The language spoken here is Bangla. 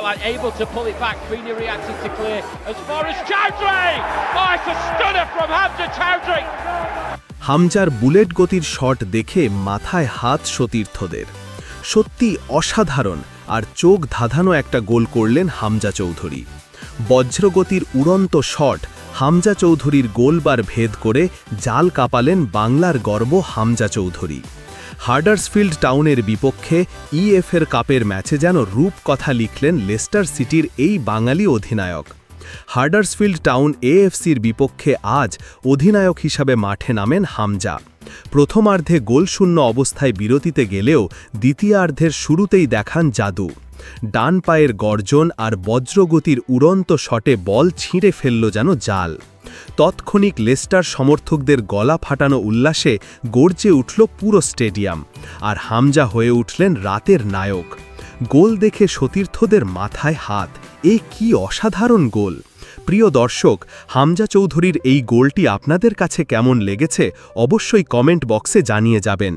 Able to pull it back. Feeney reacted to clear as far as Chowdhury. Oh, it's a stunner from Hamza Chowdhury. হামজার বুলেট গতির শট দেখে মাথায় হাত সতীর্থদের সত্যি অসাধারণ আর চোখ ধাঁধানো একটা গোল করলেন হামজা চৌধুরী বজ্রগতির উড়ন্ত শট হামজা চৌধুরীর গোলবার ভেদ করে জাল কাপালেন বাংলার গর্ব হামজা চৌধুরী হার্ডার্সফিল্ড টাউনের বিপক্ষে ইএফের কাপের ম্যাচে যেন রূপকথা লিখলেন লেস্টার সিটির এই বাঙালি অধিনায়ক। হার্ডার্সফিল্ড টাউন এএফসির বিপক্ষে আজ অধিনায়ক হিসাবে মাঠে নামেন হামজা। প্রথমার্ধে গোলশূন্য অবস্থায় বিরতিতে গেলেও দ্বিতীয়ার্ধের শুরুতেই দেখান জাদু। ডান পায়ের গর্জন আর বজ্রগতির উড়ন্ত শটে বল ছিঁড়ে ফেলল যেন জাল। তৎক্ষণিক লেস্টার সমর্থকদের গলা ফাটানো উল্লাসে গর্জে উঠল পুরো স্টেডিয়াম, আর হামজা হয়ে উঠলেন রাতের নায়ক। গোল দেখে সতীর্থদের মাথায় হাত। এ কি অসাধারণ গোল! প্রিয় দর্শক, হামজা চৌধুরীর এই গোলটি আপনাদের কাছে কেমন লেগেছে অবশ্যই কমেন্ট বক্সে জানিয়ে যাবেন।